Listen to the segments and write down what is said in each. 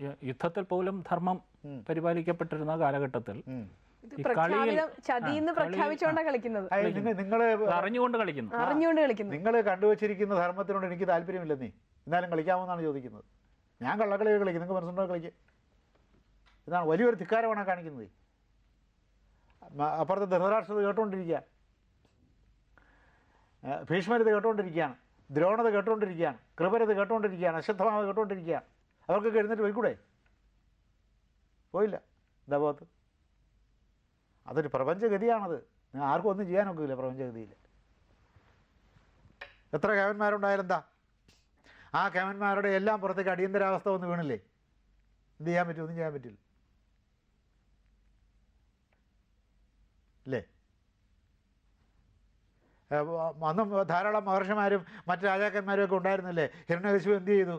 യുദ്ധത്തിൽ പോലും ധർമ്മം പരിപാലിക്കപ്പെട്ടിരുന്ന കാലഘട്ടത്തിൽ അറിഞ്ഞുകൊണ്ട് കളിക്കുന്നു. അറിഞ്ഞുകൊണ്ട് കളിക്കുന്നു. നിങ്ങൾ കണ്ടുവച്ചിരിക്കുന്ന ധർമ്മത്തിനോട് എനിക്ക് താല്പര്യമില്ലെന്നേ എന്നാലും കളിക്കാമെന്നാണ് ചോദിക്കുന്നത്. ഞാൻ കള്ളക്കളി കളിക്കും. നിങ്ങൾക്ക് മനസ്സിലുണ്ടോ കളിക്കുക ഇതാണ് വലിയൊരു ധിക്കാരമാണ് കാണിക്കുന്നത് അപ്പുറത്തെ ധൃതരാഷ്ട്രത കേട്ടുകൊണ്ടിരിക്കുക. ഭീഷ്മരത് കേട്ടുകൊണ്ടിരിക്കുകയാണ്. ദ്രോണത കേട്ടുകൊണ്ടിരിക്കുകയാണ്. കൃപരത് കേട്ടുകൊണ്ടിരിക്കുകയാണ്. അശ്വത്ഥമാവ് കേട്ടുകൊണ്ടിരിക്കുകയാണ്. അവർക്കൊക്കെ എഴുന്നേറ്റ് പോയിക്കൂടെ? പോയില്ല. എന്താ പോകത്ത്? അതൊരു പ്രപഞ്ചഗതിയാണത്. ആർക്കും ഒന്നും ചെയ്യാനൊക്കില്ല പ്രപഞ്ചഗതിയിൽ. എത്ര കേവന്മാരുണ്ടായാലും എന്താ ആ കേവന്മാരുടെ എല്ലാം പുറത്തേക്ക് അടിയന്തരാവസ്ഥ വന്ന് വീണില്ലേ? എന്ത് ചെയ്യാൻ പറ്റും? ഒന്നും ചെയ്യാൻ പറ്റില്ല. അല്ലേ? അന്നും ധാരാളം മഹർഷിമാരും മറ്റ് രാജാക്കന്മാരും ഒക്കെ ഉണ്ടായിരുന്നില്ലേ? ഹിരണ്യകശിപു എന്ത് ചെയ്തു?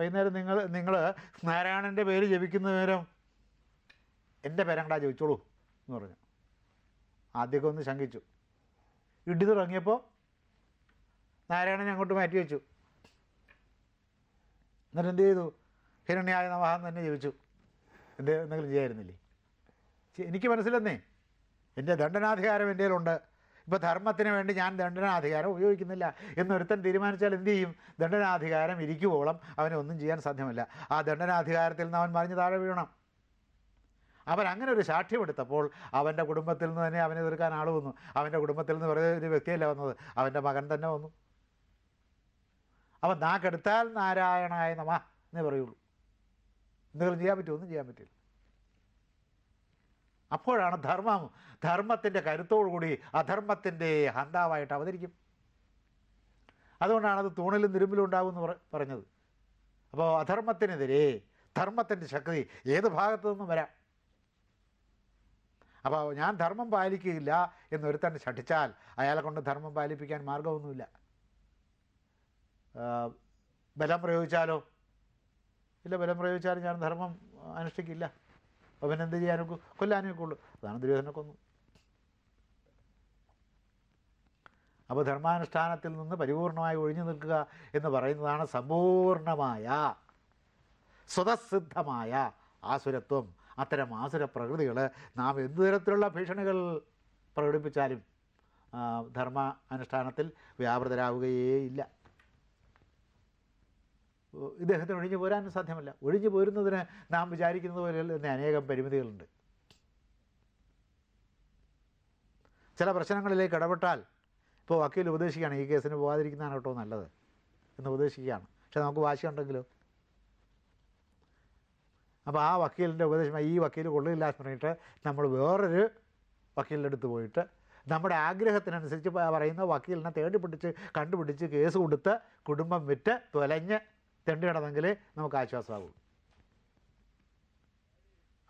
വൈകുന്നേരം നിങ്ങൾ നിങ്ങൾ നാരായണന്റെ പേര് ജപിക്കുന്ന നേരം എന്റെ പേരങ്ങടാ ജപിച്ചോളൂ എന്ന് പറഞ്ഞു. ആദ്യമൊക്കെ ഒന്ന് ശങ്കിച്ചു. ഇടി തുടങ്ങിയപ്പോൾ നാരായണൻ അങ്ങോട്ട് മാറ്റി വെച്ചു. എന്നിട്ട് എന്ത് ചെയ്തു? ഹിരണ്യായ നവാഹം തന്നെ ജപിച്ചു. എന്ത് എന്തെങ്കിലും ചെയ്യായിരുന്നില്ലേ? എനിക്ക് മനസ്സിലെന്നേ എന്റെ ദണ്ഡനാധികാരം എന്റെ കയ്യിലുണ്ട്. ഇപ്പോൾ ധർമ്മത്തിന് വേണ്ടി ഞാൻ ദണ്ഡനാധികാരം ഉപയോഗിക്കുന്നില്ല എന്നൊരുത്തൻ തീരുമാനിച്ചാൽ എന്ത് ചെയ്യും? ദണ്ഡനാധികാരം ഇരിക്കുവോളം അവനെ ഒന്നും ചെയ്യാൻ സാധ്യമല്ല. ആ ദണ്ഡനാധികാരത്തിൽ നിന്ന് അവൻ മറിഞ്ഞ് താഴെ വീഴണം അവൻ അങ്ങനെ ഒരു സാക്ഷ്യമെടുത്തപ്പോൾ അവന്റെ കുടുംബത്തിൽ നിന്ന് തന്നെ അവനെ എതിർക്കാൻ ആൾ വന്നു. അവന്റെ കുടുംബത്തിൽ നിന്ന് വെറുതെ ഒരു വ്യക്തിയല്ല വന്നത്. അവന്റെ മകൻ തന്നെ വന്നു. അവൻ നാക്കെടുത്താൽ നാരായണായ നമ എന്നേ പറയുള്ളൂ. എന്തെങ്കിലും ചെയ്യാൻ പറ്റുമോ? ഒന്നും ചെയ്യാൻ പറ്റില്ല. അപ്പോഴാണ് ധർമ്മം ധർമ്മത്തിന്റെ കരുത്തോടുകൂടി അധർമ്മത്തിന്റെ ഹന്താവായിട്ട് അവതരിക്കും. അതുകൊണ്ടാണ് അത് തൂണിലും നിരുമ്പിലും ഉണ്ടാകും എന്ന് പറ- പറഞ്ഞത്. അപ്പോൾ അധർമ്മത്തിനെതിരെ ധർമ്മത്തിന്റെ ശക്തി ഏത് ഭാഗത്തു നിന്നും വരാം? അപ്പോൾ ഞാൻ ധർമ്മം പാലിക്കുകയില്ല എന്നൊരുത്തൻ ശഠിച്ചാൽ അയാളെ കൊണ്ട് ധർമ്മം പാലിപ്പിക്കാൻ മാർഗമൊന്നുമില്ല. ബലം പ്രയോഗിച്ചാലോ? ഇല്ല ബലം പ്രയോഗിച്ചാലും ഞാൻ ധർമ്മം അനുഷ്ഠിക്കില്ല. എന്ത് ചെയ്യാനൊക്കെ കൊല്ലാനൊക്കെ ഉള്ളൂ. അതാണ് ദുര്യോധനെ കൊന്നു. അപ്പോൾ ധർമാനുഷ്ഠാനത്തിൽ നിന്ന് പരിപൂർണമായി ഒഴിഞ്ഞു നിൽക്കുക എന്ന് പറയുന്നതാണ് സമ്പൂർണമായ സ്വതസിദ്ധമായ ആസുരത്വം. അത്തരം ആസുര പ്രകൃതികൾ നാം എന്ത് തരത്തിലുള്ള ഭീഷണികൾ പ്രകടിപ്പിച്ചാലും ധർമ്മ അനുഷ്ഠാനത്തിൽ ഓ, ഇദ്ദേഹത്തിന് ഒഴിഞ്ഞു പോരാനും സാധ്യമല്ല. ഒഴിഞ്ഞു പോരുന്നതിന് നാം വിചാരിക്കുന്നത് പോലെ തന്നെ അനേകം പരിമിതികളുണ്ട്. ചില പ്രശ്നങ്ങളിലേക്ക് ഇടപെട്ടാൽ ഇപ്പോൾ വക്കീൽ ഉപദേശിക്കുകയാണ് ഈ കേസിന് പോകാതിരിക്കുന്നതാണ് കേട്ടോ നല്ലത് എന്ന് ഉപദേശിക്കുകയാണ്. പക്ഷെ നമുക്ക് വാശിയുണ്ടെങ്കിലോ? അപ്പോൾ ആ വക്കീലിന്റെ ഉപദേശം ഈ വക്കീൽ കൊള്ളില്ല എന്ന് പറഞ്ഞിട്ട് നമ്മൾ വേറൊരു വക്കീലിന്റെ അടുത്ത് പോയിട്ട് നമ്മുടെ ആഗ്രഹത്തിനനുസരിച്ച് പറയുന്ന വക്കീലിനെ തേടി പിടിച്ച് കണ്ടുപിടിച്ച് കേസ് കൊടുത്ത് കുടുംബം വിറ്റ് തുലഞ്ഞ് തെണ്ടി കിടന്നെങ്കിൽ നമുക്ക് ആശ്വാസമാകും.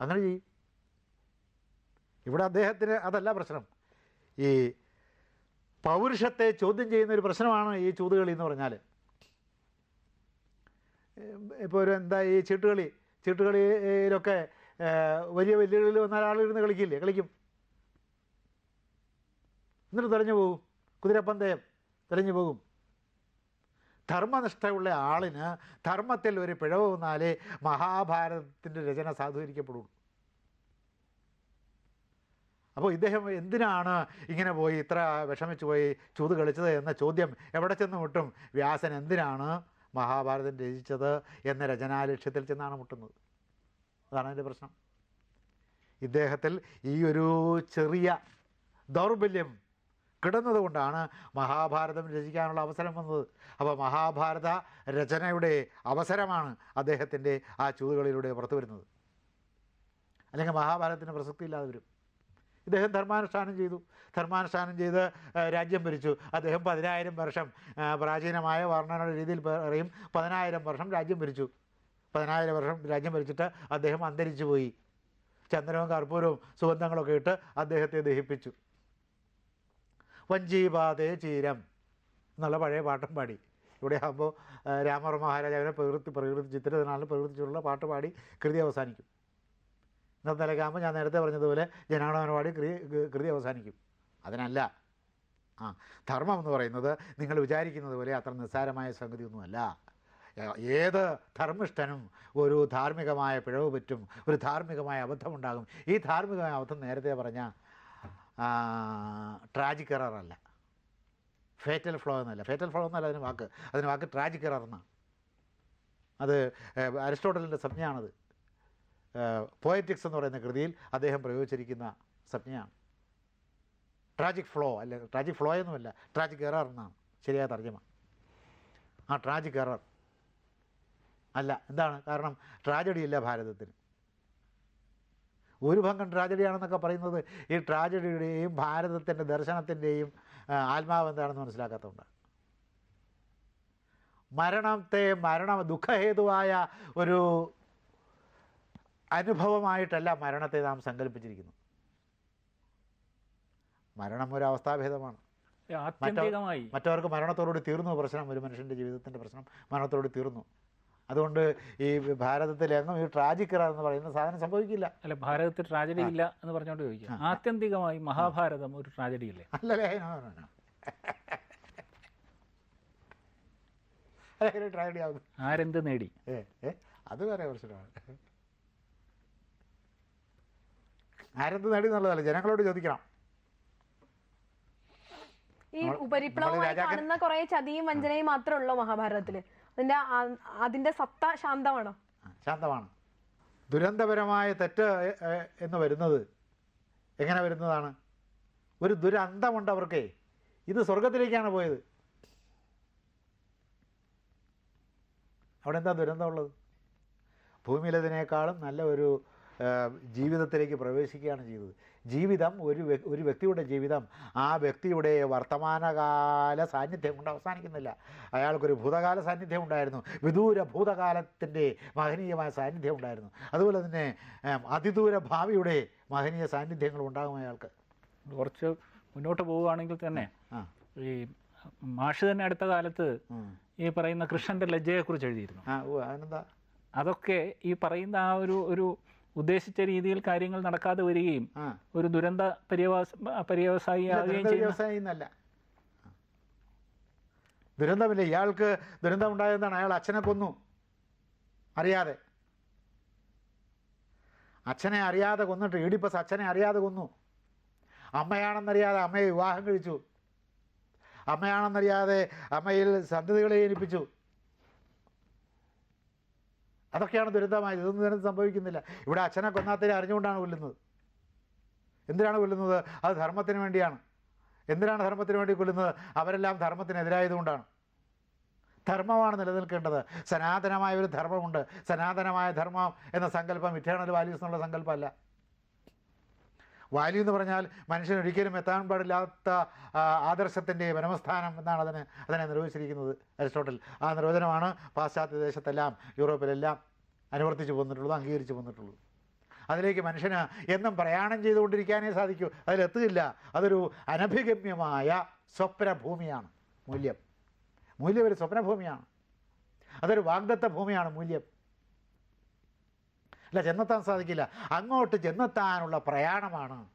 അങ്ങനെ ചെയ്യും. ഇവിടെ അദ്ദേഹത്തിന് അതല്ല പ്രശ്നം. ഈ പൗരുഷത്തെ ചോദ്യം ചെയ്യുന്ന ഒരു പ്രശ്നമാണ് ഈ ചൂതുകളി എന്ന് പറഞ്ഞാൽ ഇപ്പോൾ ഒരു എന്താ ഈ ചീട്ടുകളി? ചീട്ടുകളിയിലൊക്കെ വലിയ വെല്ലുവിളിയിൽ വന്നാൽ ആളിരുന്ന് കളിക്കില്ലേ? കളിക്കും. എന്നിട്ട് തെളിഞ്ഞു പോകും. കുതിരപ്പന്തയം തെളിഞ്ഞു പോകും. ധർമ്മനിഷ്ഠയുള്ള ആളിന് ധർമ്മത്തിൽ ഒരു പിഴവ് വന്നാലേ മഹാഭാരതത്തിന്റെ രചന സാധൂകരിക്കപ്പെടുള്ളൂ. അപ്പോൾ ഇദ്ദേഹം എന്തിനാണ് ഇങ്ങനെ പോയി ഇത്ര വിഷമിച്ചു പോയി ചൂത് കളിച്ചത് എന്ന ചോദ്യം എവിടെ ചെന്ന് മുട്ടും? വ്യാസൻ എന്തിനാണ് മഹാഭാരതം രചിച്ചത് എന്ന രചനാലക്ഷ്യത്തിൽ ചെന്നാണ് മുട്ടുന്നത്? അതാണ് അതിന്റെ പ്രശ്നം. ഇദ്ദേഹത്തിൽ ഈ ഒരു ചെറിയ ദൗർബല്യം കിടന്നതുകൊണ്ടാണ് മഹാഭാരതം രചിക്കാനുള്ള അവസരം വന്നത്. അപ്പോൾ മഹാഭാരത രചനയുടെ അവസരമാണ് അദ്ദേഹത്തിന്റെ ആ ചൂതുകളിലൂടെ പുറത്തു വരുന്നത്. അല്ലെങ്കിൽ മഹാഭാരതത്തിന് പ്രസക്തി ഇല്ലാതെ വരും. ഇദ്ദേഹം ധർമാനുഷ്ഠാനം ചെയ്തു. ധർമാനുഷ്ഠാനം ചെയ്ത് രാജ്യം ഭരിച്ചു. അദ്ദേഹം പതിനായിരം വർഷം പ്രാചീനമായ വർണനയുടെ രീതിയിൽ പറയും പതിനായിരം വർഷം രാജ്യം ഭരിച്ചു. പതിനായിരം വർഷം രാജ്യം ഭരിച്ചിട്ട് അദ്ദേഹം അന്തരിച്ചു പോയി. ചന്ദനവും കർപ്പൂരവും സുഗന്ധങ്ങളൊക്കെ ഇട്ട് അദ്ദേഹത്തെ ദഹിപ്പിച്ചു. വഞ്ചീപാതേ ചീരം എന്നുള്ള പഴയ പാട്ടും പാടി. ഇവിടെ ആകുമ്പോൾ രാമവർമ്മ മഹാരാജാവിനെ പ്രകൃതി പ്രകൃതി ചിത്രത്തിനാളിൽ പ്രകൃതിച്ചുള്ള പാട്ട് പാടി കൃതി അവസാനിക്കും. ഇന്നത്തെ നിലയ്ക്കാകുമ്പോൾ ഞാൻ നേരത്തെ പറഞ്ഞതുപോലെ ജനാഗണമന പാടി കൃതി കൃതി അവസാനിക്കും. അതിനല്ല. ആ ധർമ്മം എന്ന് പറയുന്നത് നിങ്ങൾ വിചാരിക്കുന്നത് പോലെ അത്ര നിസ്സാരമായ സംഗതിയൊന്നുമല്ല. ഏത് ധർമ്മിഷ്ഠനും ഒരു ധാർമ്മികമായ പിഴവ് പറ്റും ഒരു ധാർമ്മികമായ അബദ്ധമുണ്ടാകും. ഈ ധാർമ്മികമായ അബദ്ധം നേരത്തെ പറഞ്ഞ ട്രാജിക് എറർ അല്ല. ഫേറ്റൽ ഫ്ലോ എന്നല്ല. ഫേറ്റൽ ഫ്ലോ എന്നല്ല അതിന് വാക്ക്. അതിന് വാക്ക് ട്രാജിക് എറർ എന്നാണ്. അത് അരിസ്റ്റോട്ടലിന്റെ സംജ്ഞയാണത്. പോയറ്റിക്സ് എന്ന് പറയുന്ന കൃതിയിൽ അദ്ദേഹം പ്രയോഗിച്ചിരിക്കുന്ന സംജ്ഞയാണ്. ട്രാജിക് ഫ്ലോ അല്ല ട്രാജിക് ഫ്ലോ എന്നുമല്ല ട്രാജിക് എറർ എന്നാണ്. ശരിയായ തർജമ. ആ ട്രാജിക് എറർ അല്ല എന്താണ്? കാരണം ട്രാജഡി ഇല്ല ഭാരതത്തിന്. ഒരു ഭംഗം ട്രാജഡിയാണെന്നൊക്കെ പറയുന്നത് ഈ ട്രാജഡിയുടെയും ഭാരതത്തിന്റെ ദർശനത്തിന്റെയും ആത്മാവ് എന്താണെന്ന് മനസ്സിലാക്കാത്തതുകൊണ്ട്. മരണത്തെ മരണ ദുഃഖഹേതുവായ ഒരു അനുഭവമായിട്ടല്ല മരണത്തെ നാം സങ്കല്പിച്ചിരിക്കുന്നു മരണം ഒരു അവസ്ഥാഭേദമാണ്. മറ്റവർക്ക് മരണത്തോടുകൂടി തീർന്നു പ്രശ്നം ഒരു മനുഷ്യന്റെ ജീവിതത്തിന്റെ പ്രശ്നം മരണത്തോടുകൂടി തീർന്നു. അതുകൊണ്ട് ഈ ഭാരതത്തിൽ എങ്ങും ഈ ട്രാജിക്കറ എന്ന് പറയുന്ന സാധനം സംഭവിക്കില്ല. അല്ല ഭാരതത്തിൽ ട്രാജഡി ഇല്ല എന്ന് പറഞ്ഞുകൊണ്ട് ചോദിക്കാം. ആത്യന്തികമായി മഹാഭാരതം ഒരു ട്രാജഡി അല്ലേ? അല്ലല്ലേ? ട്രാജഡി ആകും ആരെന്ത് നേടി? അത് വേറെ പ്രശ്നമാണ്. ആരെന്ത് നേടി എന്നുള്ളതല്ല ജനങ്ങളോട് ചോദിക്കണം. ഈ ഉപരിപ്ലവമായി കാണുന്ന കുറെ ചതിയും വഞ്ചനയും മാത്രമേ ഉള്ളൂ മഹാഭാരതത്തിൽ. അതിന്റെ അതിന്റെ സത്ത ശാന്തമാണോ? ശാന്തമാണ്. ദുരന്തപരമായ തെറ്റ് എന്ന് വരുന്നത് എങ്ങനെ വരുന്നതാണ്? ഒരു ദുരന്തമുണ്ട് അവർക്കേ. ഇത് സ്വർഗത്തിലേക്കാണ് പോയത്. അവിടെ എന്താ ദുരന്തമുള്ളത്? ഭൂമിയിലതിനേക്കാളും നല്ല ഒരു ജീവിതത്തിലേക്ക് പ്രവേശിക്കുകയാണ് ചെയ്തത് ജീവിതം ഒരു ഒരു വ്യക്തിയുടെ ജീവിതം ആ വ്യക്തിയുടെ വർത്തമാനകാല സാന്നിധ്യം കൊണ്ട് അവസാനിക്കുന്നില്ല. അയാൾക്കൊരു ഭൂതകാല സാന്നിധ്യം ഉണ്ടായിരുന്നു. വിദൂര ഭൂതകാലത്തിന്റെ മഹനീയമായ സാന്നിധ്യം ഉണ്ടായിരുന്നു. അതുപോലെ തന്നെ അതിദൂര ഭാവിയുടെ മഹനീയ സാന്നിധ്യങ്ങൾ ഉണ്ടാകും അയാൾക്ക്. കുറച്ച് മുന്നോട്ട് പോവുകയാണെങ്കിൽ തന്നെ ഈ മാഷ് തന്നെ അടുത്ത കാലത്ത് ഈ പറയുന്ന കൃഷ്ണന്റെ ലജ്ജയെക്കുറിച്ച് എഴുതിയിരുന്നു. അതൊക്കെ ഈ പറയുന്ന ആ ഒരു ഒരു ഉദ്ദേശിച്ച രീതിയിൽ കാര്യങ്ങൾ നടക്കാതെ വരികയും ഒരു ദുരന്ത പര്യവസായി വ്യവസായി എന്നല്ല. ദുരന്തമില്ല. ഇയാൾക്ക് ദുരന്തം ഉണ്ടായതെന്നാണ് അയാൾ അച്ഛനെ കൊന്നു. അറിയാതെ. അച്ഛനെ അറിയാതെ കൊന്നിട്ട് ഇടിപ്പസ് അച്ഛനെ അറിയാതെ കൊന്നു. അമ്മയാണെന്നറിയാതെ അമ്മയെ വിവാഹം കഴിച്ചു. അമ്മയാണെന്നറിയാതെ അമ്മയിൽ സന്തതികളെ ജനിപ്പിച്ചു. അതൊക്കെയാണ് ദുരിതമായത്. ഇതൊന്നും ദുരന്തം സംഭവിക്കുന്നില്ല. ഇവിടെ അച്ഛനെ കൊന്നാത്തരെ അറിഞ്ഞുകൊണ്ടാണ് കൊല്ലുന്നത്. എന്തിനാണ് കൊല്ലുന്നത്? അത് ധർമ്മത്തിന് വേണ്ടിയാണ്. എന്തിനാണ് ധർമ്മത്തിന് വേണ്ടി കൊല്ലുന്നത്? അവരെല്ലാം ധർമ്മത്തിനെതിരായതുകൊണ്ടാണ്. ധർമ്മമാണ് നിലനിൽക്കേണ്ടത്. സനാതനമായ ഒരു ധർമ്മമുണ്ട്. സനാതനമായ ധർമ്മം എന്ന സങ്കല്പം ഇറ്റേണൽ വാല്യൂസ് എന്നുള്ള സങ്കല്പമല്ല. വാല്യൂ എന്ന് പറഞ്ഞാൽ മനുഷ്യൻ ഒരിക്കലും എത്താൻ പാടില്ലാത്ത ആദർശത്തിന്റെ പരമസ്ഥാനം എന്നാണ് അതിനെ അതിനെ നിർവചിച്ചിരിക്കുന്നത് അരിസ്റ്റോട്ടൽ. ആ നിർവചനമാണ് പാശ്ചാത്യ ദേശത്തെല്ലാം യൂറോപ്പിലെല്ലാം അനുവർത്തിച്ചു പോന്നിട്ടുള്ളത് അംഗീകരിച്ചു പോന്നിട്ടുള്ളത്. അതിലേക്ക് മനുഷ്യന് എന്നും പ്രയാണം ചെയ്തുകൊണ്ടിരിക്കാനേ സാധിക്കൂ. അതിലെത്തുകയില്ല. അതൊരു അനഭിഗമ്യമായ സ്വപ്നഭൂമിയാണ് മൂല്യം. മൂല്യം ഒരു സ്വപ്നഭൂമിയാണ്. അതൊരു വാഗ്ദത്ത ഭൂമിയാണ് മൂല്യം. അല്ല ചെന്നെത്താൻ സാധിക്കില്ല. അങ്ങോട്ട് ചെന്നെത്താനുള്ള പ്രയാണമാണ്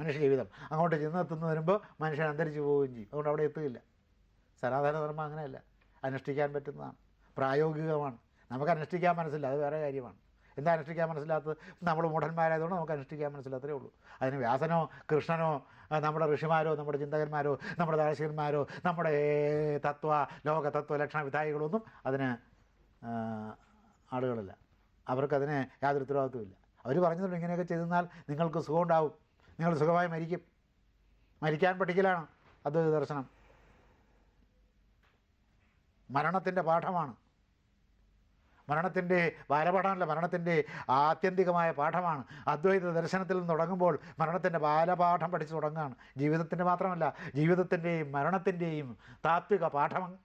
മനുഷ്യ ജീവിതം. അങ്ങോട്ട് ചെന്നെത്തുന്ന വരുമ്പോൾ മനുഷ്യൻ അന്തരിച്ചു പോവുകയും ചെയ്യും. അതുകൊണ്ട് അവിടെ എത്തുകയില്ല. സനാതന ധർമ്മം അങ്ങനെയല്ല. അനുഷ്ഠിക്കാൻ പറ്റുന്നതാണ്. പ്രായോഗികമാണ്. നമുക്ക് അനുഷ്ഠിക്കാൻ മനസ്സില്ല അത് വേറെ കാര്യമാണ്. എന്താ അനുഷ്ഠിക്കാൻ മനസ്സിലാത്തത്? നമ്മൾ മൂഢന്മാരായതുകൊണ്ട് നമുക്ക് അനുഷ്ഠിക്കാൻ മനസ്സിലാത്തേ ഉള്ളൂ. അതിന് വ്യാസനോ കൃഷ്ണനോ നമ്മുടെ ഋഷിമാരോ നമ്മുടെ ചിന്തകന്മാരോ നമ്മുടെ ദാർശനികന്മാരോ നമ്മുടെ തത്വ ലോക തത്വ ലക്ഷണ വിധായികളൊന്നും അതിന് ആളുകളില്ല. അവർക്കതിന് യാതൊരു ഉത്തരവാദിത്വമില്ല അവർ പറഞ്ഞിട്ടുണ്ട് ഇങ്ങനെയൊക്കെ ചെയ്തെന്നാൽ നിങ്ങൾക്ക് സുഖം ഉണ്ടാവും നിങ്ങൾ സുഖമായി മരിക്കും. മരിക്കാൻ പഠിക്കലാണ് അദ്വൈത ദർശനം. മരണത്തിന്റെ പാഠമാണ്. മരണത്തിന്റെ ബാലപാഠമല്ല മരണത്തിന്റെ ആത്യന്തികമായ പാഠമാണ്. അദ്വൈത ദർശനത്തിൽ നിന്ന് തുടങ്ങുമ്പോൾ മരണത്തിന്റെ ബാലപാഠം പഠിച്ചു തുടങ്ങുകയാണ്. ജീവിതത്തിന്റെ മാത്രമല്ല ജീവിതത്തിന്റെയും മരണത്തിന്റെയും താത്വിക പാഠം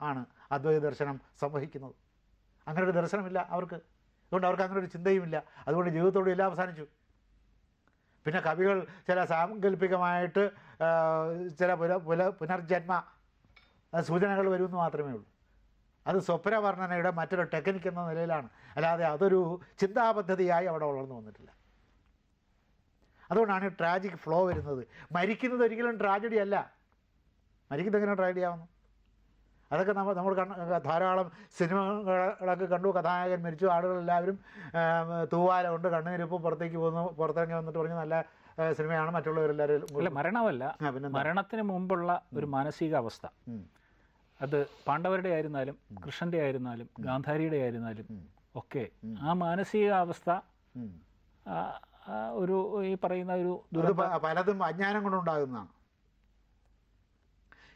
ആണ് അദ്വൈത ദർശനം സംവഹിക്കുന്നത്. അങ്ങനെ ഒരു ദർശനമില്ല അവർക്ക്. അതുകൊണ്ട് അവർക്ക് അങ്ങനെ ഒരു ചിന്തയുമില്ല. അതുകൊണ്ട് ജീവിതത്തോട് എല്ലാം അവസാനിച്ചു. പിന്നെ കവികൾ ചില സാങ്കല്പികമായിട്ട് ചില പുല പുല പുനർജന്മ സൂചനകൾ വരുമെന്ന് മാത്രമേ ഉള്ളൂ. അത് സ്വപ്നവർണനയുടെ മറ്റൊരു ടെക്നിക്ക് എന്ന നിലയിലാണ്. അല്ലാതെ അതൊരു ചിന്താപദ്ധതിയായി അവിടെ വളർന്നു വന്നിട്ടില്ല. അതുകൊണ്ടാണ് ട്രാജിക് ഫ്ലോ വരുന്നത്. മരിക്കുന്നത് ഒരിക്കലും ട്രാജഡി അല്ല മരിക്കുന്നത് എങ്ങനെ ട്രാജഡി ആവുന്നു അതൊക്കെ നമ്മൾ നമ്മൾ കണ്ട ധാരാളം സിനിമകളൊക്കെ കണ്ടു. കഥാനായകൻ മരിച്ചു. ആളുകളെല്ലാവരും തൂവാല കൊണ്ട് കണ്ണുനിരിപ്പ് പുറത്തേക്ക് പോകുന്നു പുറത്തിറങ്ങി വന്നിട്ട് പറഞ്ഞു നല്ല സിനിമയാണ് മറ്റുള്ളവരെല്ലാവരും അല്ല മരണമല്ല? മരണത്തിന് മുമ്പുള്ള ഒരു മാനസികാവസ്ഥ. അത് പാണ്ഡവരുടെ ആയിരുന്നാലും കൃഷ്ണന്റെ ആയിരുന്നാലും ഗാന്ധാരിയുടെ ആയിരുന്നാലും ഒക്കെ ആ മാനസികാവസ്ഥ ഒരു ഈ പറയുന്ന ഒരു പലതും അജ്ഞാനം കൊണ്ടുണ്ടാകുന്നതാണ്.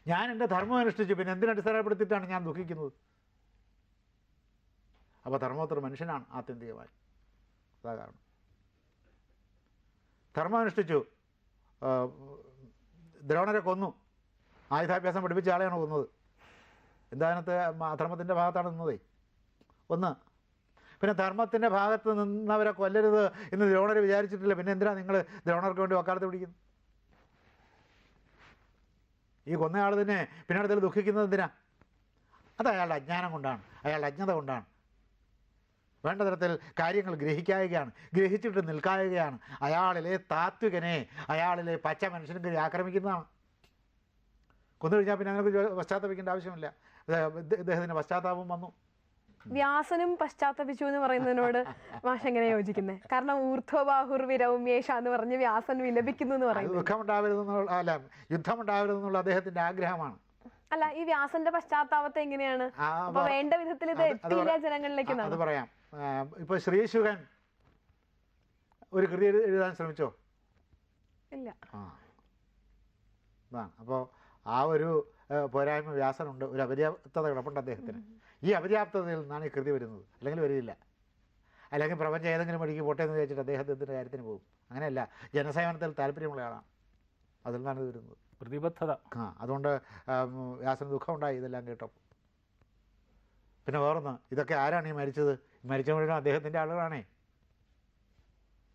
ഞാൻ എന്റെ ധർമ്മം അനുഷ്ഠിച്ചു പിന്നെ എന്തിനടിസ്ഥാനപ്പെടുത്തിയിട്ടാണ് ഞാൻ ദുഃഖിക്കുന്നത്? അപ്പോൾ ധർമ്മോത്തര മനുഷ്യനാണ് ആത്യന്തികമായി. അതാ കാരണം. ധർമ്മം അനുഷ്ഠിച്ചു. ദ്രോണരെ കൊന്നു. ആയുധാഭ്യാസം പഠിപ്പിച്ച ആളെയാണ് കൊന്നത്. എന്താനത്തെ അധർമ്മത്തിന്റെ ഭാഗത്താണ് നിന്നതേ? ഒന്ന് പിന്നെ ധർമ്മത്തിന്റെ ഭാഗത്ത് നിന്നവരെ കൊല്ലരുത് എന്ന് ദ്രോണർ വിചാരിച്ചിട്ടില്ല. പിന്നെ എന്തിനാണ് നിങ്ങൾ ദ്രോണർക്ക് വേണ്ടി വക്കാലത്ത് പിടിക്കുന്നത് ഈ കൊന്നയാൾ തന്നെ പിന്നെ അടുത്തത് ദുഃഖിക്കുന്നത് എന്തിനാ? അത് അയാളുടെ അജ്ഞാനം കൊണ്ടാണ് അയാളുടെ അജ്ഞത കൊണ്ടാണ്. വേണ്ട തരത്തിൽ കാര്യങ്ങൾ ഗ്രഹിക്കാവുകയാണ് ഗ്രഹിച്ചിട്ട് നിൽക്കായുകയാണ്. അയാളിലെ താത്വികനെ അയാളിലെ പച്ച മനുഷ്യനും കയറി ആക്രമിക്കുന്നതാണ്. കൊന്നു കഴിഞ്ഞാൽ പിന്നെ അതിനെക്കുറിച്ച് പശ്ചാത്തപിക്കേണ്ട ആവശ്യമില്ല. അദ്ദേഹത്തിന്റെ പശ്ചാത്താപം വന്നു. വ്യാസനും പശ്ചാത്തപിച്ചു എന്ന് പറയുന്നതിനോട് മാഷ് എങ്ങനെ യോജിക്കുന്നത് കാരണം ഊർധ്വബാഹുർ വിരൗമ്യേഷ എന്ന് പറഞ്ഞ് വ്യാസൻ വിലപിക്കുന്നു എന്ന് പറയുന്നത്. ദുഃഖമുണ്ടാവരുതെന്നുള്ള അല്ല യുദ്ധമുണ്ടാവരുതെന്നുള്ള അദ്ദേഹത്തിന്റെ ആഗ്രഹമാണ്. അല്ല ഈ വ്യാസന്റെ പശ്ചാത്താപത്തെ എങ്ങനെയാണ്? അപ്പൊ വേണ്ട വിധത്തിൽ ഇത് എത്തിയില്ല ജനങ്ങളിലേക്ക് അത് പറയാം. ഇപ്പൊ ശ്രീശുഖൻ ഒരു കൃതി എഴുതാൻ ശ്രമിച്ചോ? ഇല്ല. ആ. അപ്പോൾ ആ ഒരു പോരായ്മ വ്യാസനുണ്ട്. ഒരു അപര്യാപ്തത കിടപ്പുണ്ട് അദ്ദേഹത്തിന്. ഈ അപര്യാപ്തതയിൽ നിന്നാണ് ഈ കൃതി വരുന്നത്. അല്ലെങ്കിൽ വരില്ല. അല്ലെങ്കിൽ പ്രപഞ്ചം ഏതെങ്കിലും വഴിക്ക് പോട്ടെ എന്ന് വിചാരിച്ചിട്ട് അദ്ദേഹത്തിന്റെ കാര്യത്തിന് പോകും? അങ്ങനെയല്ല. ജനസേവനത്തിൽ താല്പര്യമുള്ള ആളാണ് അതിൽ നിന്നാണ് ഇത് വരുന്നത്. പ്രതിബദ്ധത. ആ അതുകൊണ്ട് വ്യാസന് ദുഃഖമുണ്ടായി ഇതെല്ലാം കേട്ടോ പിന്നെ വേറൊന്ന് ഇതൊക്കെ ആരാണ് ഈ മരിച്ചത്? മരിച്ച മുഴുവനും അദ്ദേഹത്തിന്റെ ആളുകളാണേ.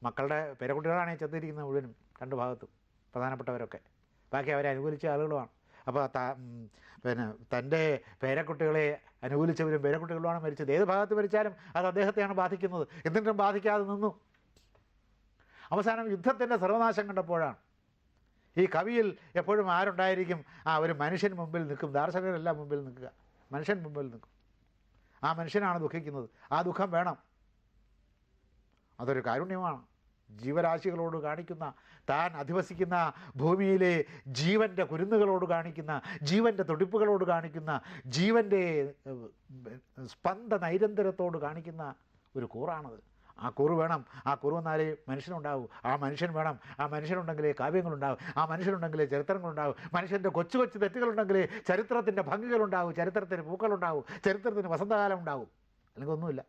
മക്കളുടെ പേരക്കുട്ടികളാണേ ചെത്തിരിക്കുന്നത് മുഴുവനും രണ്ട് ഭാഗത്തും. പ്രധാനപ്പെട്ടവരൊക്കെ. ബാക്കി അവരെ അനുകൂലിച്ച ആളുകളുമാണ്. അപ്പോൾ ത പിന്നെ തന്റെ പേരക്കുട്ടികളെ അനുകൂലിച്ചവരും പേരക്കുട്ടികളുമാണ് മരിച്ചത്. ഏത് ഭാഗത്ത് മരിച്ചാലും അത് അദ്ദേഹത്തെയാണ് ബാധിക്കുന്നത്. എന്നിട്ടും ബാധിക്കാതെ നിന്നു. അവസാനം യുദ്ധത്തിന്റെ സർവനാശം കണ്ടപ്പോഴാണ്. ഈ കവിയിൽ എപ്പോഴും ആരുണ്ടായിരിക്കും? ആ ഒരു മനുഷ്യൻ മുമ്പിൽ നിൽക്കും. ദാർശനികരെല്ലാം മുമ്പിൽ നിൽക്കുക. മനുഷ്യൻ മുമ്പിൽ നിൽക്കും. ആ മനുഷ്യനാണ് ദുഃഖിക്കുന്നത്. ആ ദുഃഖം വേണം. അതൊരു കാരുണ്യമാണ്. ജീവരാശികളോട് കാണിക്കുന്ന താൻ അധിവസിക്കുന്ന ഭൂമിയിലെ ജീവന്റെ കുരുന്നുകളോട് കാണിക്കുന്ന ജീവന്റെ തുടിപ്പുകളോട് കാണിക്കുന്ന ജീവന്റെ സ്പന്ദ നൈരന്തരത്തോട് കാണിക്കുന്ന ഒരു കൂറാണത്. ആ കുറു വേണം. ആ കുറു വന്നാലേ മനുഷ്യനുണ്ടാവും. ആ മനുഷ്യൻ വേണം. ആ മനുഷ്യനുണ്ടെങ്കിലേ കാവ്യങ്ങളുണ്ടാവും. ആ മനുഷ്യനുണ്ടെങ്കിലേ ചരിത്രങ്ങളുണ്ടാവും. മനുഷ്യന്റെ കൊച്ചു കൊച്ചു തെറ്റുകളുണ്ടെങ്കിലേ ചരിത്രത്തിന്റെ ഭംഗികളുണ്ടാവും. ചരിത്രത്തിന് പൂക്കളുണ്ടാവും. ചരിത്രത്തിന് വസന്തകാലം ഉണ്ടാവും. അല്ലെങ്കിൽ ഒന്നുമില്ല.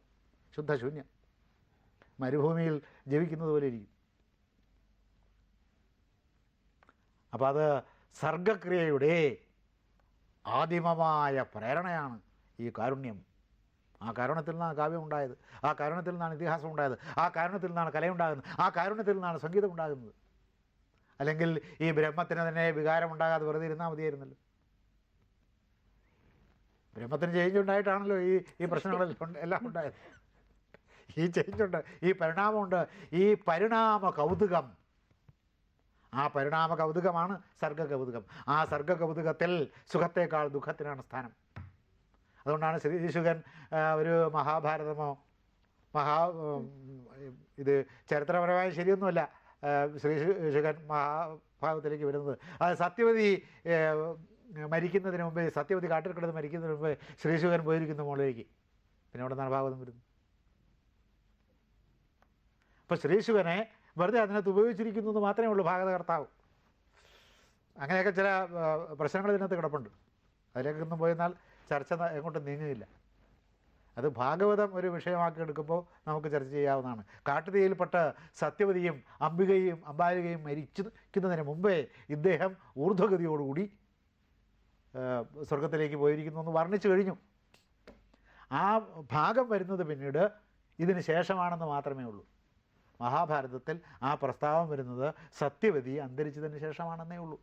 ശുദ്ധശൂന്യം. മരുഭൂമിയിൽ ജീവിക്കുന്നത് പോലെ ഇരിക്കും. അപ്പോൾ അത് സർഗക്രിയയുടെ ആദിമമായ പ്രേരണയാണ് ഈ കാരുണ്യം. ആ കാരണത്തിൽ നിന്നാണ് കാവ്യം ഉണ്ടായത്. ആ കാരണത്തിൽ നിന്നാണ് ഇതിഹാസം ഉണ്ടായത്. ആ കാരണത്തിൽ നിന്നാണ് കലയുണ്ടാകുന്നത് ആ കാരണത്തിൽ നിന്നാണ് സംഗീതം ഉണ്ടാകുന്നത്. അല്ലെങ്കിൽ ഈ ബ്രഹ്മത്തിന് തന്നെ വികാരം ഉണ്ടാകാതെ വെറുതെ ഇരുന്നാൽ മതിയായിരുന്നല്ലോ. ബ്രഹ്മത്തിന് ചേഞ്ച് ഉണ്ടായിട്ടാണല്ലോ ഈ ഈ പ്രശ്നങ്ങളെല്ലാം എല്ലാം ഉണ്ടായത്. ഈ ചേഞ്ചുണ്ട് ഈ പരിണാമമുണ്ട്. ഈ പരിണാമ കൗതുകം ആ പരിണാമ കൗതുകമാണ് സർഗ കൗതുകം ആ സർഗ കൗതുകത്തിൽ സുഖത്തേക്കാൾ ദുഃഖത്തിനാണ് സ്ഥാനം. അതുകൊണ്ടാണ് ശ്രീശുഖൻ ഒരു മഹാഭാരതമോ മഹാ ഇത് ചരിത്രപരമായി ശരിയൊന്നുമല്ല. ശ്രീ ശ്രീശുഖൻ മഹാഭാരതത്തിലേക്ക് വരുന്നത്. അത് സത്യവതി മരിക്കുന്നതിന് മുമ്പേ സത്യവതി കാട്ടിൽ കിടന്ന് മരിക്കുന്നതിന് മുമ്പേ ശ്രീശുഖൻ പോയിരിക്കുന്ന മുകളിലേക്ക് പിന്നെ അവിടെ നിന്നാണ് ഭാഗവതം വരുന്നത് അപ്പോൾ ശ്രീശിവനെ വെറുതെ അതിനകത്ത് ഉപയോഗിച്ചിരിക്കുന്നു എന്ന് മാത്രമേ ഉള്ളൂ ഭാഗതകർത്താവ്. അങ്ങനെയൊക്കെ ചില പ്രശ്നങ്ങൾ ഇതിനകത്ത് കിടപ്പുണ്ട്. അതിലേക്കൊന്നും പോയെന്നാൽ ചർച്ച എങ്ങോട്ടും നീങ്ങുകയില്ല. അത് ഭാഗവതം ഒരു വിഷയമാക്കി എടുക്കുമ്പോൾ നമുക്ക് ചർച്ച ചെയ്യാവുന്നതാണ്. കാട്ടുതീയിൽപ്പെട്ട സത്യവതിയും അംബികയും അംബാലികയും മരിച്ചിരിക്കുന്നതിന് മുമ്പേ ഇദ്ദേഹം ഊർധ്വഗതിയോടുകൂടി സ്വർഗത്തിലേക്ക് പോയിരിക്കുന്നു എന്ന് വർണിച്ചു കഴിഞ്ഞു. ആ ഭാഗം വരുന്നത് പിന്നീട് ഇതിന് ശേഷമാണെന്ന് മാത്രമേ ഉള്ളൂ. മഹാഭാരതത്തിൽ ആ പ്രസ്താവം വരുന്നത് സത്യവതി അന്തരിച്ചതിന് ശേഷമാണെന്നേ ഉള്ളൂ.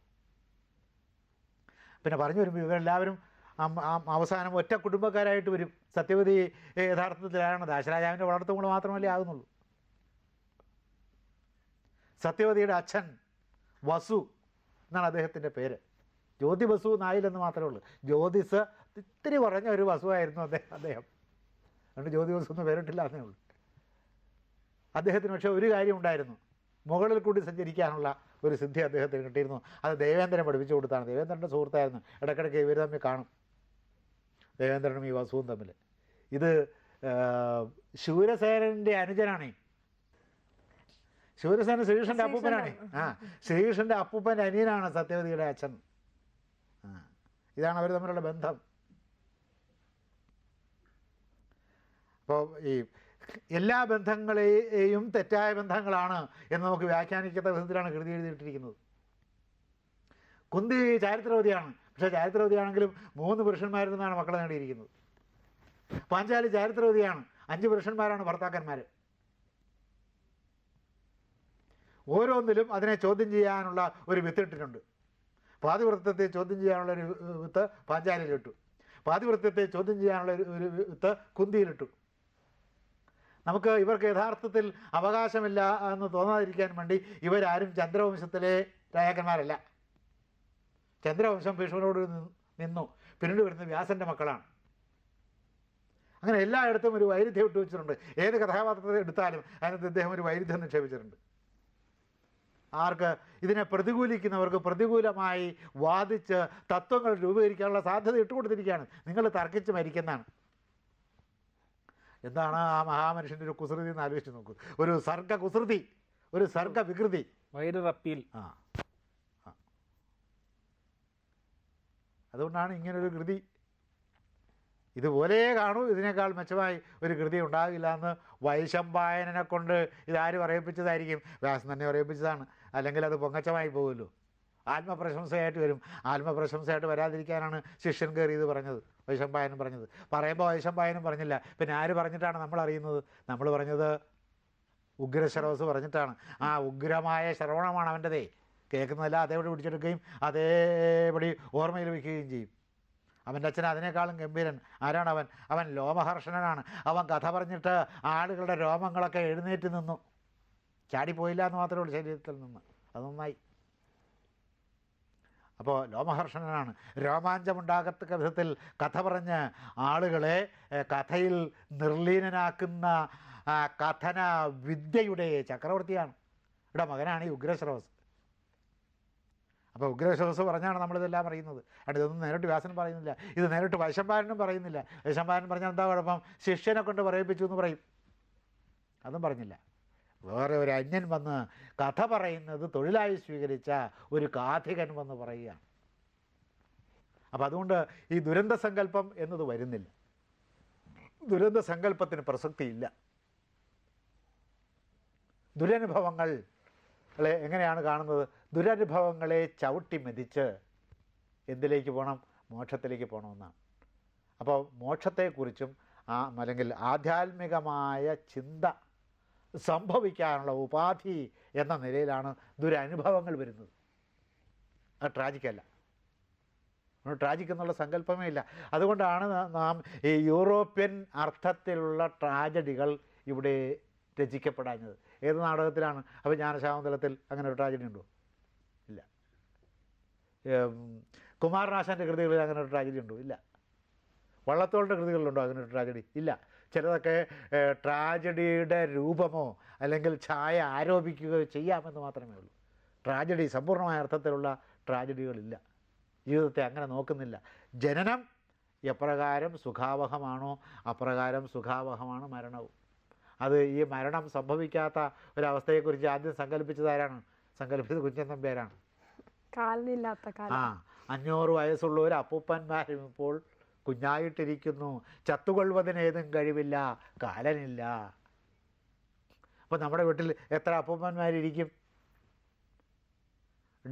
പിന്നെ പറഞ്ഞു വരുമ്പോൾ ഇവരെല്ലാവരും അവസാനം ഒറ്റ കുടുംബക്കാരായിട്ട് വരും. സത്യവതി യഥാർത്ഥത്തിലാണ് ദാശരാജാവിന്റെ വളർത്തുമ്പോൾ മാത്രമല്ലേ ആകുന്നുള്ളൂ. സത്യവതിയുടെ അച്ഛൻ വസു എന്നാണ് അദ്ദേഹത്തിന്റെ പേര്. ജ്യോതി ബസു നായിൽ എന്ന് മാത്രമേ ഉള്ളൂ. ജ്യോതിസ് ഇത്തിരി കുറഞ്ഞ ഒരു വസുവായിരുന്നു അദ്ദേഹം. അദ്ദേഹം. അതുകൊണ്ട് ജ്യോതി വസു എന്ന് പേരിട്ടില്ല എന്നേ ഉള്ളൂ. അദ്ദേഹത്തിന് പക്ഷേ ഒരു കാര്യം ഉണ്ടായിരുന്നു മുകളിൽ കൂടി സഞ്ചരിക്കാനുള്ള ഒരു സിദ്ധി അദ്ദേഹത്തിന് കിട്ടിയിരുന്നു. അത് ദേവേന്ദ്രൻ പഠിപ്പിച്ചു കൊടുത്താണ്. ദേവേന്ദ്രന്റെ സുഹൃത്തായിരുന്നു. ഇടയ്ക്കിടയ്ക്ക് ഇവർ തമ്മിൽ കാണും. ദേവേന്ദ്രനും ഈ വസുവും തമ്മിൽ. ഇത് ശൂരസേനന്റെ അനുജനാണേ. ശൂരസേന ശ്രീകൃഷ്ണന്റെ അപ്പൂപ്പനാണേ. ആ ശ്രീകൃഷ്ണന്റെ അപ്പൂപ്പന്റെ അനിയനാണ് സത്യവതിയുടെ അച്ഛൻ. ആ ഇതാണ് അവർ തമ്മിലുള്ള ബന്ധം. അപ്പോൾ ഈ എല്ലാ ബന്ധങ്ങളെയും തെറ്റായ ബന്ധങ്ങളാണ് എന്ന് നമുക്ക് വ്യാഖ്യാനിക്കാത്ത വിധത്തിലാണ് കൃതി എഴുതിയിട്ടിരിക്കുന്നത്. കുന്തി ചാരിത്രവതിയാണ്. പക്ഷേ ചാരിത്രവതിയാണെങ്കിലും മൂന്ന് പുരുഷന്മാരിൽ നിന്നാണ് മക്കളെ നേടിയിരിക്കുന്നത്. പാഞ്ചാലി ചാരിത്രവതിയാണ്. അഞ്ച് പുരുഷന്മാരാണ് ഭർത്താക്കന്മാർ ഓരോന്നിലും അതിനെ ചോദ്യം ചെയ്യാനുള്ള ഒരു വിത്തിട്ടിട്ടുണ്ട് പാതിവൃത്തത്തെ ചോദ്യം ചെയ്യാനുള്ള ഒരു വിത്ത് പാഞ്ചാലിയിലിട്ടു പാതിവൃത്തത്തെ ചോദ്യം ചെയ്യാനുള്ള ഒരു വിത്ത് കുന്തിയിലിട്ടു. നമുക്ക് ഇവർക്ക് യഥാർത്ഥത്തിൽ അവകാശമില്ല എന്ന് തോന്നാതിരിക്കാൻ വേണ്ടി ഇവരാരും ചന്ദ്രവംശത്തിലെ രാജാക്കന്മാരല്ല. ചന്ദ്രവംശം ഭീഷ്മനോട് നിന്നു. പിന്നീട് വരുന്ന വ്യാസന്റെ മക്കളാണ്. അങ്ങനെ എല്ലായിടത്തും ഒരു വൈരുദ്ധ്യം ഇട്ട് വെച്ചിട്ടുണ്ട്. ഏത് കഥാപാത്രത്തെ എടുത്താലും അതിനകത്ത് അദ്ദേഹം ഒരു വൈരുദ്ധ്യം നിക്ഷേപിച്ചിട്ടുണ്ട്. ആർക്ക് ഇതിനെ പ്രതികൂലിക്കുന്നവർക്ക് പ്രതികൂലമായി വാദിച്ച് തത്വങ്ങൾ രൂപീകരിക്കാനുള്ള സാധ്യത ഇട്ടുകൊടുത്തിരിക്കുകയാണ്. നിങ്ങൾ തർക്കിച്ച് മരിക്കുന്നതാണ്. എന്താണ് ആ മഹാമനുഷ്യന്റെ ഒരു കുസൃതി എന്ന് ആലോചിച്ച് നോക്കൂ. ഒരു സർഗ കുസൃതി ഒരു സർഗ വികൃതി വൈരറപ്പീൽ ആ ആ. അതുകൊണ്ടാണ് ഇങ്ങനൊരു കൃതി. ഇതുപോലെ കാണൂ ഇതിനേക്കാൾ മെച്ചമായി ഒരു കൃതി ഉണ്ടാകില്ല എന്ന് വൈശമ്പായനെ കൊണ്ട് ഇതാര് പറയിപ്പിച്ചതായിരിക്കും. വ്യാസൻ തന്നെ പറയിപ്പിച്ചതാണ്. അല്ലെങ്കിൽ അത് പൊങ്ങച്ചമായി പോകുമല്ലോ. ആത്മപ്രശംസയായിട്ട് വരും. ആത്മപ്രശംസയായിട്ട് വരാതിരിക്കാനാണ് ശിഷ്യൻ കയറി ഇത് പറഞ്ഞത് വൈശമ്പായനും പറഞ്ഞത്. പറയുമ്പോൾ വൈശമ്പായനും പറഞ്ഞില്ല. പിന്നെ ആര് പറഞ്ഞിട്ടാണ് നമ്മൾ അറിയുന്നത്? നമ്മൾ പറഞ്ഞത് ഉഗ്രശ്രവസ് പറഞ്ഞിട്ടാണ്. ആ ഉഗ്രമായ ശ്രവണമാണ് അവന്റെതേ. കേൾക്കുന്നതല്ല അതേപടി പിടിച്ചെടുക്കുകയും അതേപടി ഓർമ്മയിൽ വയ്ക്കുകയും ചെയ്യും. അവന്റെ അച്ഛൻ അതിനേക്കാളും ഗംഭീരൻ. ആരാണ് അവൻ? അവൻ ലോമഹർഷണനാണ്. അവൻ കഥ പറഞ്ഞിട്ട് ആളുകളുടെ രോമങ്ങളൊക്കെ എഴുന്നേറ്റ് നിന്നു. ചാടിപ്പോയില്ല എന്ന് മാത്രമേ ഉള്ളൂ ശരീരത്തിൽ നിന്ന്. അത് നന്നായി. അപ്പോൾ ലോമഹർഷണനാണ്. രോമാഞ്ചമുണ്ടാകത്തക്ക വിധത്തിൽ കഥ പറഞ്ഞ് ആളുകളെ കഥയിൽ നിർലീനനാക്കുന്ന കഥന വിദ്യയുടെ ചക്രവർത്തിയാണ്. ഇവിടെ മകനാണ് ഈ ഉഗ്രശ്രവസ്. അപ്പോൾ ഉഗ്രശ്രവസ് പറഞ്ഞാണ് നമ്മളിതെല്ലാം അറിയുന്നത്. അവിടെ ഇതൊന്നും നേരിട്ട് വ്യാസൻ പറയുന്നില്ല. ഇത് നേരിട്ട് വൈശമ്പാരനും പറയുന്നില്ല. വൈശമ്പാരൻ പറഞ്ഞാൽ എന്താ കുഴപ്പം? ശിഷ്യനെ കൊണ്ട് പറയിപ്പിച്ചു എന്ന് പറയും. അതും പറഞ്ഞില്ല. വേറെ ഒരു അന്യൻ വന്ന് കഥ പറയുന്നത് തൊഴിലായി സ്വീകരിച്ച ഒരു കാഥികൻ വന്ന് പറയുകയാണ്. അപ്പം അതുകൊണ്ട് ഈ ദുരന്ത സങ്കല്പം എന്നത് വരുന്നില്ല. ദുരന്ത സങ്കല്പത്തിന് പ്രസക്തിയില്ല. ദുരനുഭവങ്ങൾ എങ്ങനെയാണ് കാണുന്നത്? ദുരനുഭവങ്ങളെ ചവിട്ടി മെതിച്ച് എന്തിലേക്ക് പോകണം മോക്ഷത്തിലേക്ക് പോകണമെന്നാണ് അപ്പോൾ മോക്ഷത്തെക്കുറിച്ചും അല്ലെങ്കിൽ ആധ്യാത്മികമായ ചിന്ത സംഭവിക്കാനുള്ള ഉപാധി എന്ന നിലയിലാണ് ദുരനുഭവങ്ങൾ വരുന്നത്. അത് ട്രാജിക്കല്ല ട്രാജിക് എന്നുള്ള സങ്കല്പമേ ഇല്ല. അതുകൊണ്ടാണ് നാം ഈ യൂറോപ്യൻ അർത്ഥത്തിലുള്ള ട്രാജഡികൾ ഇവിടെ രചിക്കപ്പെടാഞ്ഞത്. ഏത് നാടകത്തിലാണ്? അപ്പോൾ ജ്ഞാനശാകുന്തലത്തിൽ അങ്ങനെ ഒരു ട്രാജഡി ഉണ്ടോ? ഇല്ല. കുമാരനാശാന്റെ കൃതികളിൽ അങ്ങനെ ഒരു ട്രാജഡി ഉണ്ടോ? ഇല്ല. വള്ളത്തോളിന്റെ കൃതികളിലുണ്ടോ അങ്ങനെ ഒരു ട്രാജഡി ഇല്ല. ചിലതൊക്കെ ട്രാജഡിയുടെ രൂപമോ അല്ലെങ്കിൽ ഛായ ആരോപിക്കുകയോ ചെയ്യാമെന്ന് മാത്രമേ ഉള്ളൂ. ട്രാജഡി സമ്പൂർണമായ അർത്ഥത്തിലുള്ള ട്രാജഡികളില്ല. ജീവിതത്തെ അങ്ങനെ നോക്കുന്നില്ല. ജനനം എപ്രകാരം സുഖാവഹമാണോ? അപ്രകാരം സുഖാവഹമാണ് മരണവും. അത് ഈ മരണം സംഭവിക്കാത്ത ഒരവസ്ഥയെക്കുറിച്ച് ആദ്യം സങ്കല്പിച്ചതാരാണ് സങ്കല്പിച്ചത് കുഞ്ഞൻ കാലനില്ലാത്ത ആ അഞ്ഞൂറ് വയസ്സുള്ളവർ അപ്പൂപ്പന്മാരും ഇപ്പോൾ കുഞ്ഞായിട്ടിരിക്കുന്നു. ചത്തുകൊള്ളുവതിനേതും കഴിവില്ല. കാലനില്ല. അപ്പോൾ നമ്മുടെ വീട്ടിൽ എത്ര അപ്പൂപ്പന്മാരിരിക്കും?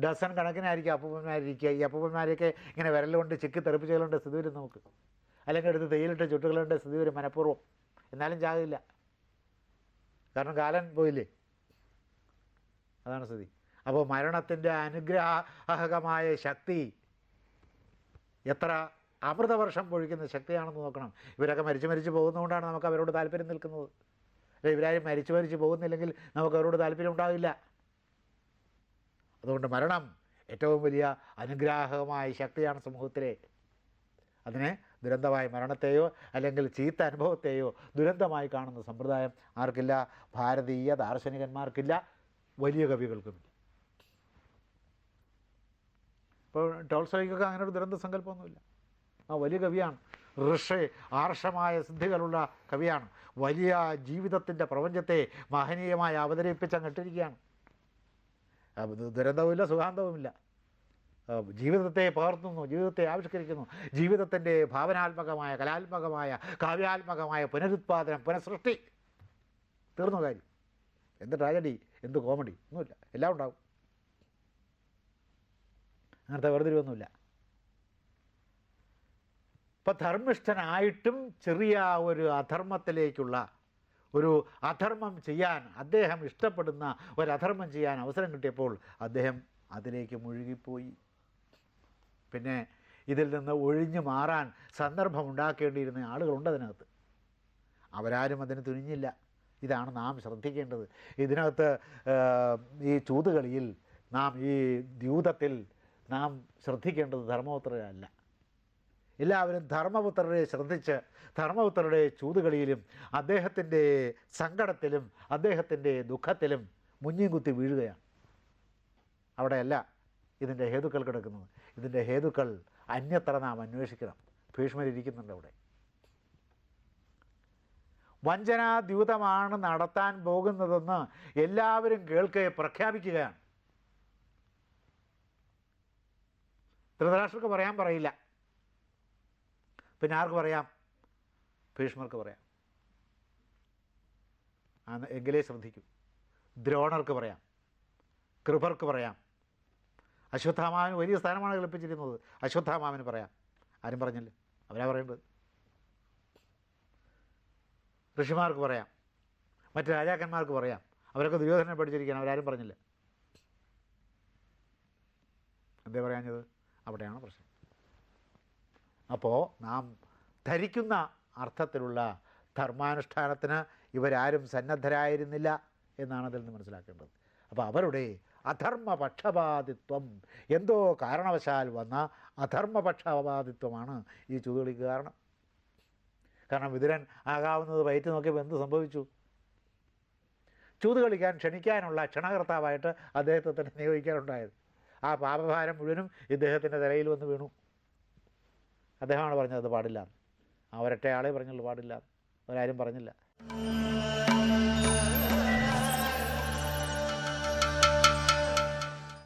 ഡസൺ കണക്കിനായിരിക്കും അപ്പൂപ്പന്മാരിരിക്കുക. ഈ അപ്പൂപ്പന്മാരെയൊക്കെ ഇങ്ങനെ വിരലുകൊണ്ട് ചിക്കി തെറിപ്പിച്ചുകളുണ്ട് സ്ഥിതി വരും നമുക്ക്. അല്ലെങ്കിൽ എടുത്ത് തേയിലിട്ട് ചുട്ടുകളുണ്ട് സ്ഥിതി വരും മനഃപൂർവം. എന്നാലും ചാകില്ല കാരണം കാലൻ പോയില്ലേ? അതാണ് സ്ഥിതി. അപ്പോൾ മരണത്തിന്റെ അനുഗ്രഹകമായ ശക്തി എത്ര അമൃതവർഷം പൊഴിക്കുന്ന ശക്തിയാണെന്ന് നോക്കണം. ഇവരൊക്കെ മരിച്ചു മരിച്ചു പോകുന്നതുകൊണ്ടാണ് നമുക്ക് അവരോട് താല്പര്യം നിൽക്കുന്നത്. അല്ലെ ഇവരാരും മരിച്ചു മരിച്ചു പോകുന്നില്ലെങ്കിൽ നമുക്ക് അവരോട് താല്പര്യം ഉണ്ടാവില്ല. അതുകൊണ്ട് മരണം ഏറ്റവും വലിയ അനുഗ്രാഹകമായ ശക്തിയാണ് സമൂഹത്തിലെ. അതിനെ ദുരന്തമായ മരണത്തെയോ അല്ലെങ്കിൽ ചീത്ത അനുഭവത്തെയോ ദുരന്തമായി കാണുന്ന സമ്പ്രദായം ആർക്കില്ല. ഭാരതീയ ദാർശനികന്മാർക്കില്ല. വലിയ കവികൾക്കുമില്ല. ഇപ്പോൾ ടോൾസോയ്ക്കൊക്കെ അങ്ങനെ ഒരു ദുരന്ത സങ്കല്പമൊന്നുമില്ല. ആ വലിയ കവിയാണ്. ഋഷെ ആർഷമായ സിദ്ധികളുള്ള കവിയാണ്. വലിയ ജീവിതത്തിന്റെ പ്രപഞ്ചത്തെ മഹനീയമായി അവതരിപ്പിച്ചങ്ങിട്ടിരിക്കുകയാണ്. ദുരന്തവുമില്ല സുഖാന്തവുമില്ല. ജീവിതത്തെ പകർത്തുന്നു ജീവിതത്തെ ആവിഷ്കരിക്കുന്നു. ജീവിതത്തിന്റെ ഭാവനാത്മകമായ കലാത്മകമായ കാവ്യാത്മകമായ പുനരുത്പാദനം പുനഃസൃഷ്ടി. തീർന്നു കാര്യം? എന്ത് ട്രാജഡി എന്ത് കോമഡി ഒന്നുമില്ല. എല്ലാം ഉണ്ടാവും. അങ്ങനത്തെ വേർതിരിവൊന്നുമില്ല. ഇപ്പം ധർമ്മിഷ്ഠനായിട്ടും ചെറിയ ഒരു അധർമ്മത്തിലേക്കുള്ള ഒരു അധർമ്മം ചെയ്യാൻ അദ്ദേഹം ഇഷ്ടപ്പെടുന്ന ഒരു അധർമ്മം ചെയ്യാൻ അവസരം കിട്ടിയപ്പോൾ അദ്ദേഹം അതിലേക്ക് മുഴുകിപ്പോയി. പിന്നെ ഇതിൽ നിന്ന് ഒഴിഞ്ഞു മാറാൻ സന്ദർഭം ഉണ്ടാക്കേണ്ടിയിരുന്ന ആളുകളുണ്ട് അതിനകത്ത്. അവരാരും അതിന് തുനിഞ്ഞില്ല. ഇതാണ് നാം ശ്രദ്ധിക്കേണ്ടത്. ഇതിനകത്ത് ഈ ചൂതുകളിയിൽ നാം ഈ ദ്യൂതത്തിൽ നാം ശ്രദ്ധിക്കേണ്ടത് ധർമ്മപുത്രരല്ല എല്ലാവരും ധർമ്മപുത്രരെ ശ്രദ്ധിച്ച് ധർമ്മപുത്രരുടെ ചൂതുകളിയിലും അദ്ദേഹത്തിന്റെ സങ്കടത്തിലും അദ്ദേഹത്തിന്റെ ദുഃഖത്തിലും മുഞ്ഞും കുത്തി വീഴുകയാണ്. അവിടെയല്ല ഇതിന്റെ ഹേതുക്കൾ കിടക്കുന്നത്. ഇതിന്റെ ഹേതുക്കൾ അന്യത്ര നാം അന്വേഷിക്കണം. ഭീഷ്മരിയ്ക്കുന്നുണ്ട് അവിടെ. വഞ്ചനാദ്യൂതമാണ് നടത്താൻ പോകുന്നതെന്ന് എല്ലാവരും കേൾക്കെ പ്രഖ്യാപിക്കുകയാണ്. ധൃതരാഷ്ട്രക്ക് പറയാൻ പറയില്ല. പിന്നെ ആർക്ക് പറയാം? ഭീഷ്മർക്ക് പറയാം. എങ്കിലേ ശ്രദ്ധിക്കൂ. ദ്രോണർക്ക് പറയാം. കൃപർക്ക് പറയാം. അശ്വത്ഥാമാവിന് വലിയ സ്ഥാനമാണ് കളിപ്പിച്ചിരുന്നത് അശ്വത്ഥാമാവിന് പറയാം. ആരും പറഞ്ഞില്ല. അവരാ പറയേണ്ടത്. ഋഷിമാർക്ക് പറയാം. മറ്റ് രാജാക്കന്മാർക്ക് പറയാം. അവരൊക്കെ ദുര്യോധനെ പഠിച്ചിരിക്കണം അവരാരും പറഞ്ഞില്ല. എന്തേ പറയാഞ്ഞത്? അവിടെയാണ് പ്രശ്നം. അപ്പോൾ നാം ധരിക്കുന്ന അർത്ഥത്തിലുള്ള ധർമാനുഷ്ഠാനത്തിന് ഇവരാരും സന്നദ്ധരായിരുന്നില്ല എന്നാണ് അതിൽ നിന്ന് മനസ്സിലാക്കേണ്ടത്. അപ്പോൾ അവരുടെ അധർമ്മപക്ഷപാതിത്വം എന്തോ കാരണവശാൽ വന്ന അധർമ്മപക്ഷപാതിത്വമാണ് ഈ ചുതുകളിക്ക് കാരണം. കാരണം വിതുരൻ ആകാവുന്നത് വയറ്റ് നോക്കിയപ്പോൾ എന്ത് സംഭവിച്ചു? ചൂത് കളിക്കാൻ ക്ഷണിക്കാനുള്ള ക്ഷണകർത്താവായിട്ട് അദ്ദേഹത്തെ തന്നെ നിയോഗിക്കാനുണ്ടായത്. ആ പാപഭാരം മുഴുവനും ഇദ്ദേഹത്തിന്റെ തലയിൽ വന്ന് വീണു. അദ്ദേഹമാണ് പറഞ്ഞത് അത് പാടില്ല. ആ ഒരൊറ്റ ആളെ പറഞ്ഞുള്ളൂ പാടില്ല. അവരാരും പറഞ്ഞില്ല.